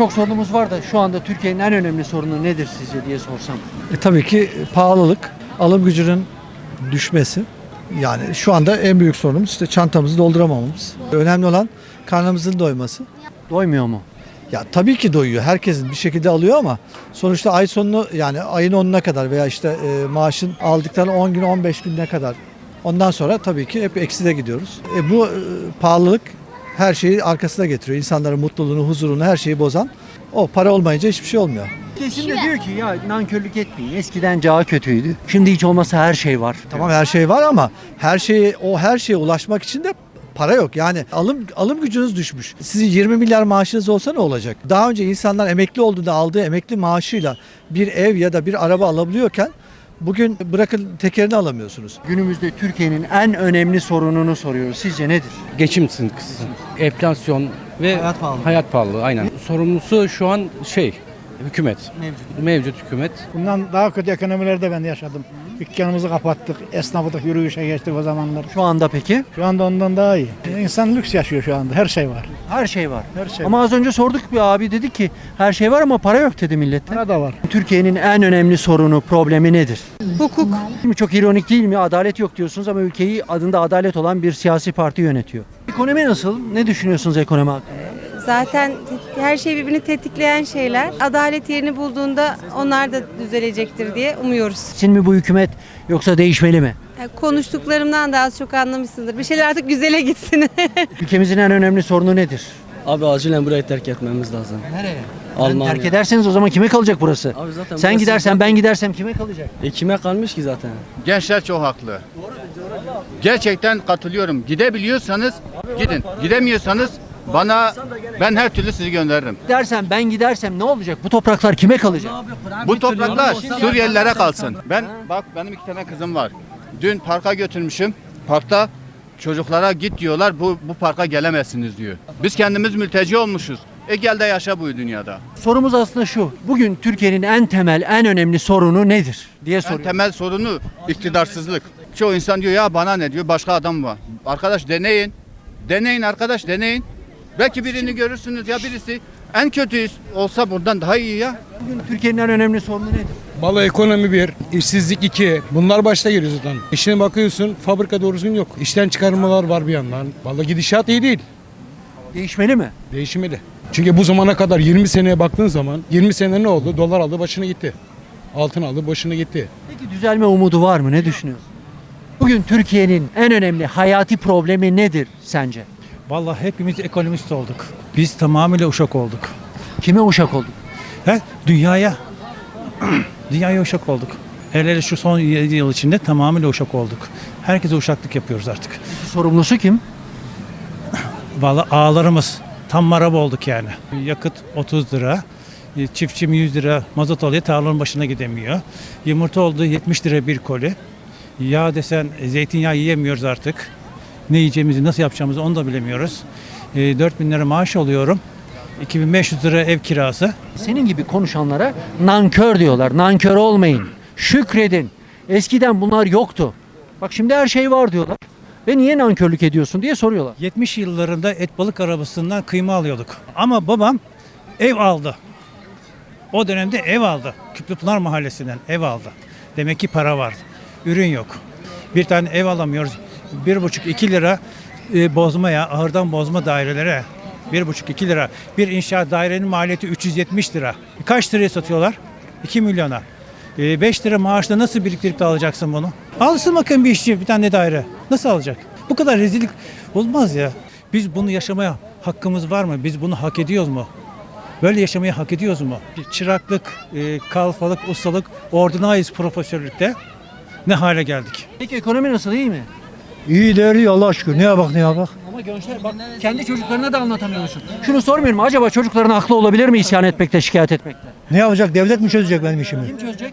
Çok sorunumuz var da şu anda Türkiye'nin en önemli sorunu nedir sizce diye sorsam. E, tabii ki pahalılık, alım gücünün düşmesi. Yani şu anda en büyük sorunumuz işte çantamızı dolduramamamız. Önemli olan karnımızın doyması. Doymuyor mu? Ya tabii ki doyuyor. Herkesin bir şekilde alıyor ama sonuçta ay sonunu yani ayın 10'una kadar veya işte e, maaşın aldıkları 10 gün 15 gününe kadar. Ondan sonra tabii ki hep ekside gidiyoruz. E, bu e, pahalılık her şeyi arkasına getiriyor. İnsanların mutluluğunu, huzurunu, her şeyi bozan. O para olmayınca hiçbir şey olmuyor. Kesin de diyor ki ya nankörlük etmeyin. Eskiden cağı kötüydü. Şimdi hiç olmasa her şey var. Tamam her şey var ama her şeyi o her şeye ulaşmak için de para yok. Yani alım alım gücünüz düşmüş. Sizin 20 milyar maaşınız olsa ne olacak? Daha önce insanlar emekli olduğunda aldığı emekli maaşıyla bir ev ya da bir araba alabiliyorken bugün bırakın tekerini alamıyorsunuz. Günümüzde Türkiye'nin en önemli sorununu soruyoruz. Sizce nedir? Geçim sıkıntısı, enflasyon ve Hayat pahalılığı. hayat pahalılığı aynen. Sorumlusu şu an şey hükümet. Mevcut. Mevcut hükümet. Bundan daha kötü ekonomilerde ben yaşadım. Dükkanımızı kapattık, esnaflık yürüyüşe geçtik o zamanlar. Şu anda peki? Şu anda ondan daha iyi. İnsan lüks yaşıyor şu anda, her şey var. Her şey var. Her şey Ama az önce sorduk bir abi dedi ki her şey var ama para yok dedi millette. Para da var. Türkiye'nin en önemli sorunu, problemi nedir? Hukuk. Şimdi çok ironik değil mi? Adalet yok diyorsunuz ama ülkeyi adında adalet olan bir siyasi parti yönetiyor. Ekonomi nasıl? Ne düşünüyorsunuz ekonomi hakkında? Zaten her şey birbirini tetikleyen şeyler. Adalet yerini bulduğunda onlar da düzelecektir diye umuyoruz. Sin mi bu hükümet yoksa değişmeli mi? Konuştuklarımdan da az çok anlamışsındır. Bir şeyler artık güzele gitsin. Ülkemizin en önemli sorunu nedir? Abi acilen burayı terk etmemiz lazım. Nereye? Almanya. Terk ederseniz o zaman kime kalacak burası? Abi zaten Sen burası- gidersen ben gidersem kime kalacak? E kime kalmış ki zaten? Gençler çok haklı. Gerçekten katılıyorum. Gidebiliyorsanız gidin. Gidemiyorsanız bana ben her türlü sizi gönderirim. Gidersen ben gidersem ne olacak? Bu topraklar kime kalacak? Bu topraklar Suriyelilere kalsın. Ben bak benim iki tane kızım var. Dün parka götürmüşüm. Parkta çocuklara git diyorlar. Bu bu parka gelemezsiniz diyor. Biz kendimiz mülteci olmuşuz. E gel de yaşa bu dünyada. Sorumuz aslında şu. Bugün Türkiye'nin en temel, en önemli sorunu nedir diye En soruyor. temel sorunu iktidarsızlık. Çoğu insan diyor ya bana ne diyor başka adam var. Arkadaş deneyin. Deneyin arkadaş deneyin. Belki birini görürsünüz ya birisi en kötü olsa buradan daha iyi ya. Bugün Türkiye'nin en önemli sorunu nedir? Vallahi ekonomi bir, işsizlik iki. Bunlar başta geliyor zaten. İşine bakıyorsun fabrika doğrusun yok. İşten çıkarmalar var bir yandan. Vallahi gidişat iyi değil. Değişmeli mi? Değişmeli. Çünkü bu zamana kadar 20 seneye baktığın zaman 20 sene ne oldu? Dolar aldı başını gitti. Altın aldı başını gitti. Peki düzelme umudu var mı? Ne düşünüyorsun? Bugün Türkiye'nin en önemli hayati problemi nedir sence? Vallahi hepimiz ekonomist olduk. Biz tamamıyla uşak olduk. Kime uşak olduk? He? Dünyaya. Dünyaya uşak olduk. Hele hele şu son 7 yıl içinde tamamıyla uşak olduk. Herkese uşaklık yapıyoruz artık. Sorumlusu kim? Vallahi ağlarımız tam maraba olduk yani. Yakıt 30 lira. e, Çiftçim 100 lira mazot alıyor tarlanın başına gidemiyor. Yumurta oldu 70 lira bir koli. Yağ desen zeytinyağı yiyemiyoruz artık. Ne yiyeceğimizi nasıl yapacağımızı onu da bilemiyoruz. E, 4000 lira maaş alıyorum. 2500 lira ev kirası. Senin gibi konuşanlara nankör diyorlar. Nankör olmayın. Şükredin. Eskiden bunlar yoktu. Bak şimdi her şey var diyorlar. Ve niye nankörlük ediyorsun diye soruyorlar. 70 yıllarında et balık arabasından kıyma alıyorduk. Ama babam ev aldı. O dönemde ev aldı. Küplüpınar Mahallesi'nden ev aldı. Demek ki para vardı. Ürün yok. Bir tane ev alamıyoruz. Bir buçuk iki lira e, bozmaya, ahırdan bozma dairelere. Bir buçuk iki lira. Bir inşaat dairenin maliyeti 370 lira. Kaç liraya satıyorlar? 2 milyona. 5 lira maaşla nasıl biriktirip de alacaksın bunu? Alsın bakın bir işçi bir tane daire. Nasıl alacak? Bu kadar rezillik olmaz ya. Biz bunu yaşamaya hakkımız var mı? Biz bunu hak ediyoruz mu? Böyle yaşamayı hak ediyoruz mu? Çıraklık, e, kalfalık, ustalık, ordinayız profesörlükte ne hale geldik? Peki ekonomi nasıl iyi mi? İyi değerli Allah şükür. Ne bak ne bak. Ama gençler bak kendi çocuklarına da anlatamıyorsun. Şunu sormuyorum acaba çocukların haklı olabilir mi isyan etmekte, şikayet etmekte? Ne yapacak? Devlet mi çözecek benim işimi? Kim çözecek?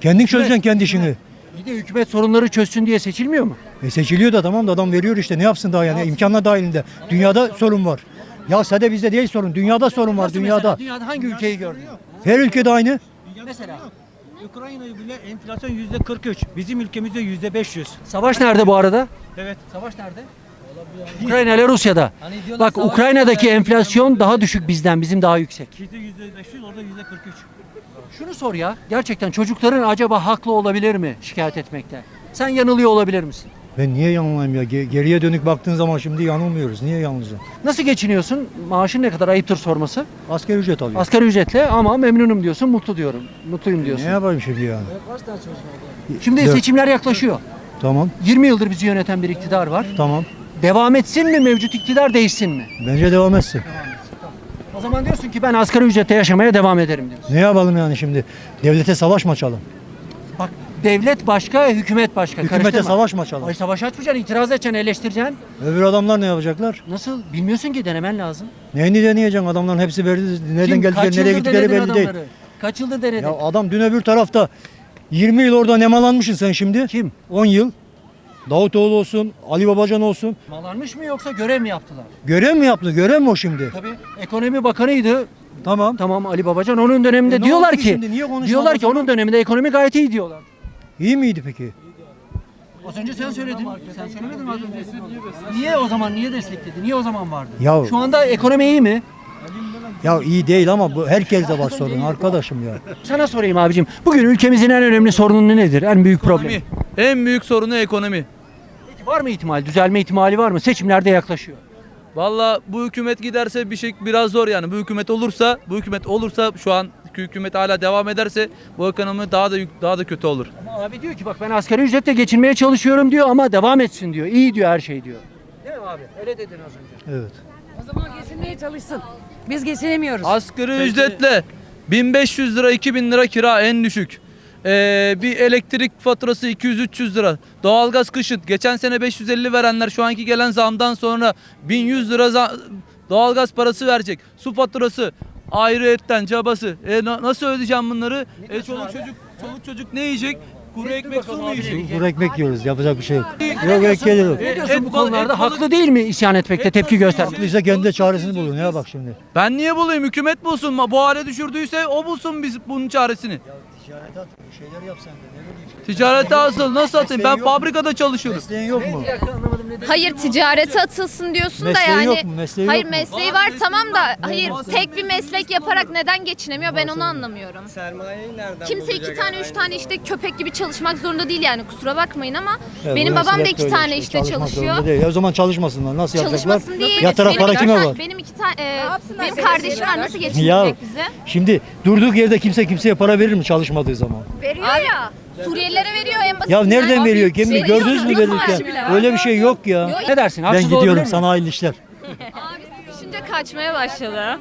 Kendin çözeceksin kendi işini. Bir de hükümet sorunları çözsün diye seçilmiyor mu? E seçiliyor da tamam da adam veriyor işte ne yapsın daha yani imkanlar dahilinde. Dünyada sorun var. Ya sadece bizde değil sorun. Dünyada sorun var Nasıl dünyada. mesela? Dünyada hangi ülkeyi gördün? Her ülkede aynı. Mesela. Ukrayna'yı bile enflasyon yüzde 43. Bizim ülkemizde yüzde 500. Savaş nerede bu arada? Evet. Savaş nerede? Ukrayna ile Rusya'da. Bak Ukrayna'daki enflasyon daha düşük bizden, bizim daha yüksek. Bizde %500 orada %43. Şunu sor ya, gerçekten çocukların acaba haklı olabilir mi şikayet etmekte? Sen yanılıyor olabilir misin? Ben niye yanılayım ya? Ge- Geriye dönük baktığın zaman şimdi yanılmıyoruz. Niye yanılacağım? Nasıl geçiniyorsun? Maaşın ne kadar ayıptır sorması? Asgari ücret alıyorum. Asgari ücretle ama memnunum diyorsun, mutlu diyorum. Mutluyum Ne diyorsun. yapayım şimdi yani? Şimdi Dört. seçimler yaklaşıyor. Tamam, 20 yıldır bizi yöneten bir iktidar var. tamam. Devam etsin mi mevcut iktidar değişsin mi? Bence devam etsin. O zaman diyorsun ki ben asgari ücretle yaşamaya devam ederim diyorsun. Ne yapalım yani şimdi? Devlete savaş mı açalım? Devlet başka, hükümet başka. Hükümete Karıştırma. savaş mı açalım? Ay savaş açmayacaksın, itiraz edeceksin, eleştireceksin. Öbür adamlar ne yapacaklar? Nasıl? Bilmiyorsun ki denemen lazım. Neyini deneyeceksin? Adamların hepsi verdi. Nereden Kim? geldikleri, nereye yıldır gittikleri denedin belli değil. adamları? Kaç yıldır denedin? Ya adam dün öbür tarafta 20 yıl orada nemalanmışsın sen şimdi. Kim? 10 yıl. Davutoğlu olsun, Ali Babacan olsun. Malanmış mı yoksa görev mi yaptılar? Görev mi yaptı? Görev mi o şimdi? Tabii. Ekonomi bakanıydı. Tamam. Tamam Ali Babacan onun döneminde E ne diyorlar oldu ki şimdi? Niye konuşmadın diyorlar ki onun döneminde ekonomi gayet iyi diyorlar. İyi miydi peki? Az önce sen söyledin. Sen söylemedin mi az önce? Niye o zaman niye destekledi? Niye o zaman vardı? Ya- Şu anda ekonomi iyi mi? Ya iyi değil ama bu herkeste var sorun arkadaşım ya. Sana sorayım abicim. Bugün ülkemizin en önemli sorunu nedir? En büyük problemi? En büyük sorunu ekonomi. Peki var mı ihtimal? Düzelme ihtimali var mı? Seçimlerde yaklaşıyor. Valla bu hükümet giderse bir şey biraz zor yani. Bu hükümet olursa, bu hükümet olursa şu an hükümet hala devam ederse bu ekonomi daha da daha da kötü olur. Ama abi diyor ki bak ben asgari ücretle geçinmeye çalışıyorum diyor ama devam etsin diyor. İyi diyor her şey diyor. Değil mi abi? Öyle dedin az önce. Evet. O zaman geçinmeye çalışsın. Biz geçinemiyoruz. Asgari ücretle 1500 lira 2000 lira kira en düşük. Ee, bir elektrik faturası 200-300 lira. Doğalgaz kışın. Geçen sene 550 verenler şu anki gelen zamdan sonra 1100 lira za- doğalgaz parası verecek. Su faturası ayrı etten cabası. E, na- nasıl ödeyeceğim bunları? E, çoluk çocuk çoluk çocuk ne yiyecek? Kuru ekmek su mu yiyecek? Kuru ekmek yiyoruz yapacak bir şey yok. Yok ekmek yok. Ne diyorsun bu konularda? Haklı değil mi isyan etmekte, tepki göstermek? Haklıysa kendi de çaresini bulur. Neye bak şimdi. Ben niye bulayım? Hükümet bulsun. Ma- Bu hale düşürdüyse o bulsun biz bunun çaresini. Ticarete at, bir şeyler yap sen de. Ne bileyim. Ticarete asıl nasıl atayım? Ben fabrikada çalışıyorum. Mesleğin yok mu? Hayır ticarete atılsın diyorsun da Mesleği yani. yok mu? Mesleği hayır yok mu? mesleği var tamam da hayır tek bir meslek yaparak neden geçinemiyor ben onu anlamıyorum. Sermayeyi nereden Kimse iki tane üç tane işte köpek gibi çalışmak zorunda değil yani kusura bakmayın ama Evet, benim babam da iki tane işte, çalışıyor. Değil. O zaman çalışmasınlar. Nasıl yapacaklar? Çalışmasın değil. Yatarak Benim para iki kime tane- var? Benim iki tane e, benim kardeşim var nasıl Ya geçinecek bize? şimdi durduk yerde kimse kimseye para verir mi çalışmadığı zaman? Veriyor ya. Suriyelilere veriyor en basitinden. Ya nereden veriyor? Kim Veriyor, gördünüz mü verirken? Öyle bir şey yok ya. Ne dersin? Ben Haksız gidiyorum olabilir mi? sana hayırlı işler. Abi düşünce kaçmaya başladı.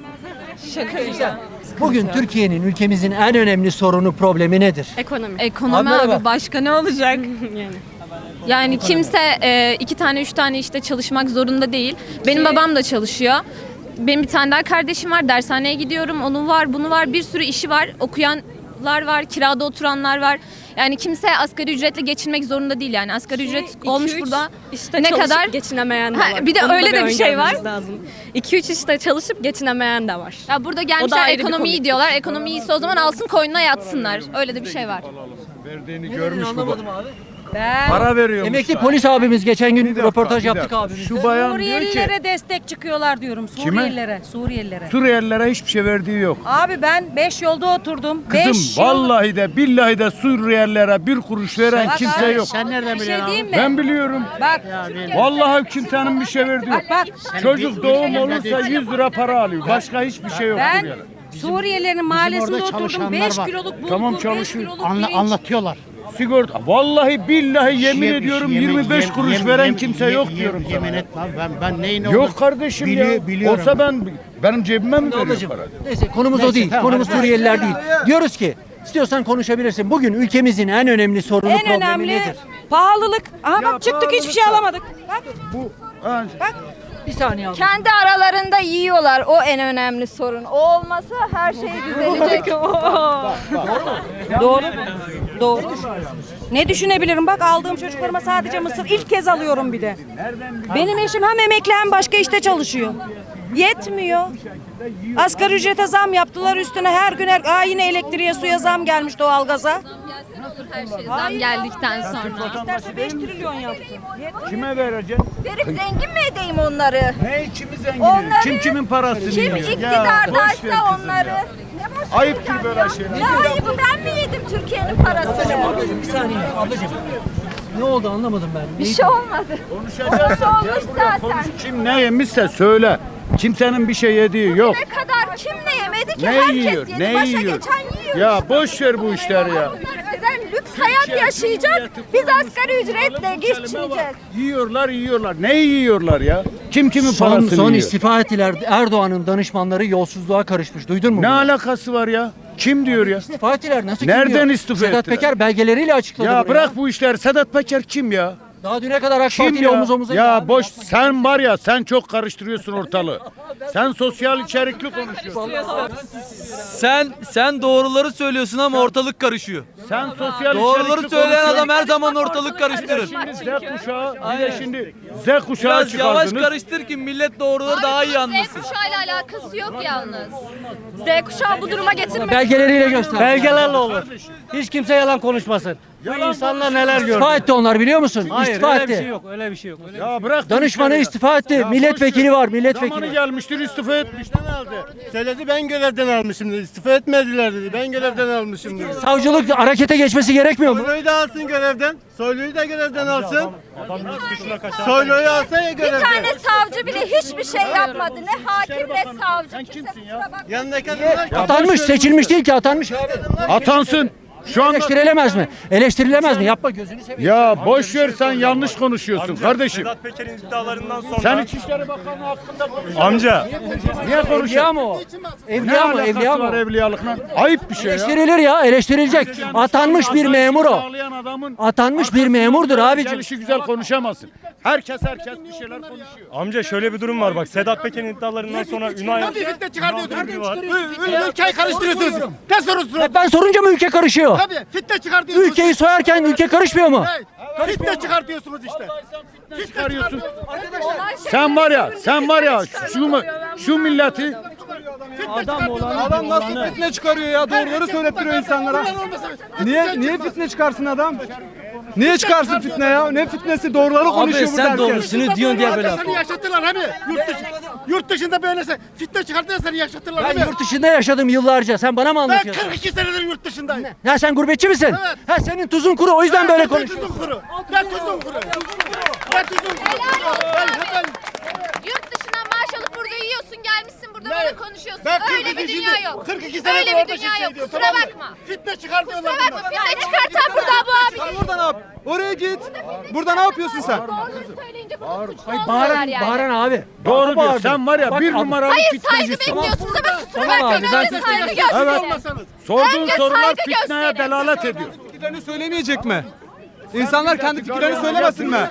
Şaka ya. Bugün Türkiye'nin, ülkemizin en önemli sorunu, problemi nedir? Ekonomi. Ekonomi Abi abi başka ne olacak? Yani kimse e, iki tane üç tane işte çalışmak zorunda değil. Benim babam da çalışıyor. Benim bir tane daha kardeşim var. Dershaneye gidiyorum. Onun var, bunu var. Bir sürü işi var. Okuyanlar var, kirada oturanlar var. Yani kimse asgari ücretle geçinmek zorunda değil yani. Asgari ücret olmuş burada. İşte Ne kadar? geçinemeyen de Ha, var. bir de Onu öyle de bir şey var. Lazım. 2-3 işte çalışıp geçinemeyen de var. Ya burada O da gelmişler ayrı bir ekonomi iyi komik. diyorlar. Ekonomi iyiyse o zaman alsın koynuna yatsınlar. Öyle de bir şey var. Verdiğini Görmüş Anlamadım abi. Para veriyor. Emekli polis abimiz geçen gün röportaj yaptık abimizle. Şu bayan diyor ki Suriyelilere destek çıkıyorlar diyorum. Suriyelilere. Suriyelilere. Suriyelilere hiçbir şey verdiği yok. Abi ben 5 yolda oturdum. Kızım Beş yıl- vallahi de billahi de Suriyelilere bir kuruş veren Bak kimse abi, yok. Sen nereden bir şey diyeyim mi? Ben biliyorum. Bak. Vallahi kimsenin bir şey verdiği yok. Bak bak. Çocuk doğum olursa 100 lira para alıyor. Başka hiçbir şey yok. Ben. Suriyelilerin mahallesinde oturdum. 5 kiloluk bulgur, Tamam, beş çalışıyor. kiloluk pirinç. Sigorta. Vallahi billahi yemin ediyorum 25 kuruş veren kimse yok diyorum sana. Yemin etme abi ben, ben neyin Yok kardeşim ya. biliyorum. Olsa ben benim cebime mi veriyor Ablacığım, para? neyse konumuz o değil. tamam, konumuz hadi. Suriyeliler değil. Diyoruz ki istiyorsan konuşabilirsin. Bugün ülkemizin en önemli sorunu En problemi önemli nedir? pahalılık. Aha bak çıktık hiçbir şey alamadık. Bak. Bu ha, Bir saniye abi. Kendi aralarında yiyorlar. O en önemli sorun. O olmasa her şey düzelecek. Doğru. Doğru. Ne düşünebilirim? Bak aldığım çocuklarıma sadece mısır ilk kez alıyorum bir de. Benim eşim hem emekli hem başka işte çalışıyor. Yetmiyor. Asgari ücrete zam yaptılar üstüne her gün her Aa, yine elektriğe suya zam gelmiş doğalgaza. Her şey zam geldikten sonra. İsterse 5 trilyon yapsın. Kime vereceksin? Verip zengin mi edeyim onları? Ne kimi zengin Onları- Kim kimin parasını Kim yiyor? Boş ver iktidardaysa kızım onları. ya. Ne boş Ayıptır ver böyle ya. şeyler. Ne ayıbı ben mi yedim Türkiye'nin parasını? Ablacığım bir saniye ablacığım. Ne oldu anlamadım ben. Bir şey olmadı. Konuşacaksın. Orası Gel olmuş buraya zaten. Kim ne yemişse söyle. Kimsenin bir şey yediği yok. Ne kadar kim ne yemedi ki? Ne Herkes yiyor? yedi. Ne Başa yiyor? geçen yiyor. Ya boş ver bu işleri ya. Bunlar özel hayat yaşayacak. Biz asgari ücretle geçineceğiz. Yiyorlar yiyorlar. Ne yiyorlar ya? Kim kimin Son, parasını son yiyor? istifa ettiler. Erdoğan'ın danışmanları yolsuzluğa karışmış. Duydun mu? Ne bunu? alakası var ya? Kim diyor ya? İstifa ettiler. Nasıl kim Nereden diyor? istifa Sedat ettiler? Peker belgeleriyle açıkladı Ya bunu bırak bu işleri. Sedat Peker kim ya? Daha düne kadar AK Kim Parti ile ya? omuz omuza Ya boş sen var ya sen çok karıştırıyorsun ortalığı. Sen sosyal içerikli konuşuyorsun. Sen sen doğruları söylüyorsun ama ortalık karışıyor. Sen sosyal Doğruları içerikli söyleyen konuşuyorsun. adam her zaman ortalık karıştırır. Şimdi Z kuşağı, bir de şimdi Z kuşağı Biraz yavaş çıkardınız. karıştır ki millet doğruları daha iyi Z anlasın. kuşağıyla alakası yok yalnız. Z kuşağı bu duruma getirmek Belgeleriyle göster. Belgelerle olur. Hiç kimse yalan konuşmasın. Bu insanlar neler gördü. İstifa etti onlar biliyor musun? Hayır istifa öyle etti. bir şey yok. Öyle bir şey yok. Öyle Ya bırak bu Danışmanı ya. istifa etti. Ya milletvekili var, Zamanı milletvekili. gelmiştir istifa etmiş. aldı. Söyledi ben görevden almışım dedi. İstifa etmediler dedi. Ben görevden almışım dedi. Savcılık harekete geçmesi gerekmiyor mu? Soylu'yu da alsın görevden. Soylu'yu da görevden alsın. Soylu'yu alsa ya Bir görevden. tane savcı bile hiçbir şey yapmadı. Ne hakim ne savcı. Kimse kusura bakma. Yanındaki adamlar Atanmış, seçilmiş değil ki atanmış. Atansın. Şu anda Eleştirilemez mi? Eleştirilemez mi? Yapma gözünü seveyim. ya boş ver sen yanlış konuşuyorsun kardeşim. Peker'in iddialarından sonra. Sen İçişleri Bakanı hakkında konuşuyorsun. Amca. Niye Evliya konuşuyorsun? mı o? Ne Evliya mı? alakası Evliya var mı? evliyalıkla? Ayıp bir şey ya. Eleştirilir ya, eleştirilecek. Atanmış bir memur o. Adamın Atanmış bir memurdur abicim. Gelişi güzel konuşamazsın. Herkes herkes bir şeyler konuşuyor. Amca şöyle bir durum var bak. Sedat Peker'in iddialarından sonra Ünal Tabii fitne çıkartıyorsunuz. Ülkeyi karıştırıyorsunuz. Ne soruyorsunuz? Hep ben sorunca mı ülke karışıyor? Tabii fitne çıkartıyorsunuz. Ülkeyi soyarken ülke karışmıyor mu? Fitne çıkartıyorsunuz işte. çıkarıyorsun. Sen var ya, sen var ya şu mu şu milleti Adam olan adam nasıl fitne çıkarıyor ya? Doğruları söylettiriyor insanlara. Niye niye fitne çıkarsın adam? Niye çıkarsın fitne ya? Ne fitnesi? Doğruları konuşuyor Abi burada sen doğrusunu diyorsun diye böyle Seni yaşatırlar hani yurt, dışı, yurt dışında böylese fitne çıkartıyor seni yaşatırlar Ben yurt dışında yaşadım yıllarca. Sen bana mı Ben anlatıyorsun? 42 senedir yurt dışındayım. Ya sen gurbetçi misin? Evet. Ha senin tuzun kuru o yüzden böyle Ne konuşuyorsun. tuzun kuru? Ne tuzun kuru? Ne tuzun kuru? Ben, ben, Yurt dışından maaş alıp burada yiyorsun gelmişsin burada Ne? böyle konuşuyorsun. ben Öyle 42 bir dünya şimdi- yok. 42 senedir Öyle orada bir dünya şey yok. diyor, Kusura tamam mı? bakma. Fitne çıkartıyorlar Kusura bakma. bunlar. Fitne çıkartan burada bu abi. Burada ne yap? Oraya git. Burada ne yapıyorsun sen? Doğruları söyleyince bunu suçlu Hayır olmuyorlar bağıran, yani. bağıran abi. doğru diyor. Bağırdı. Sen var ya Bak bir abi- numaralı Hayır saygı fitnecisin. bekliyorsunuz ama kusura Tamam bakmayın. abi, Önce zaten- saygı gösterin. Olmasanız. Sorduğun Önce sorular saygı fitneye gösterin. delalet ediyor. Fikirlerini söylemeyecek mi? İnsanlar kendi fikirlerini söylemesin mi?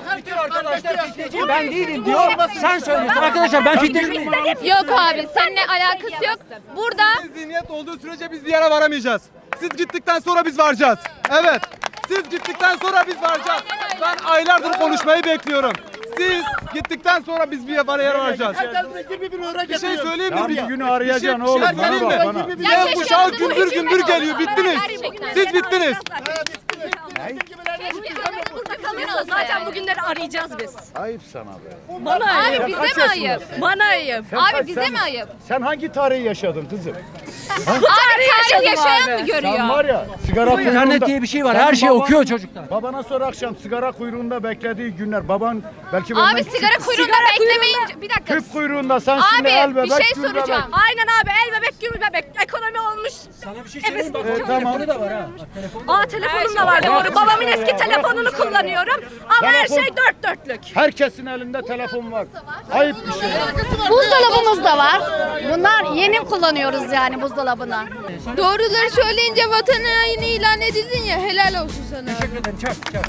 Ben değilim diyor. Sen söylüyorsun arkadaşlar ben fitneci miyim? Yok abi seninle alakası yok. Burada Zihniyet olduğu sürece biz bir yere varamayacağız. Siz gittikten sonra biz varacağız. Evet. Siz gittikten sonra biz varacağız. Ben aylardır konuşmayı bekliyorum. Siz gittikten sonra biz bir yere varacağız. Bir şey söyleyeyim mi? Ya bir günü arayacaksın oğlum. şey Bana söyleyeyim bak mi? bana. Ya keşke kuşağı bunu gümbür gümbür geliyor. olsa. Bittiniz. Siz bittiniz. keşke aramızda kalıyorsa Zaten bugünleri arayacağız biz. Ayıp sana be. Bana Abi bize mi ayıp? Bana ayıp. Abi bize mi ayıp? Sen hangi tarihi yaşadın kızım? Abi tarih yaşadım yaşayan abi. mı görüyor? Sen var ya sigara Bu internet kuyruğunda. diye bir şey var. Her şeyi okuyor çocuklar. Babana sor akşam sigara kuyruğunda beklediği günler. Baban belki benden Abi küçük. sigara kuyruğunda beklemeyince bir dakika. Tüp kuyruğunda sen şimdi el Abi bebek bir şey gül bebek. soracağım. Aynen abi el bebek gül bebek. Ekonomi olmuş. Sana bir şey söyleyeyim bak. Evet, tamam. Telefonu da var ha. Bak, telefonu Aa telefonum da var doğru. Babamın eski telefonunu kullanıyorum. Ama her şey dört dörtlük. Herkesin elinde telefon var. Ayıp bir şey. Buzdolabımız da var. Bunlar yeni kullanıyoruz yani buzdolabını. Doğruları söyleyince vatan haini ilan edildin ya helal olsun sana. Teşekkür ederim. Çak çak.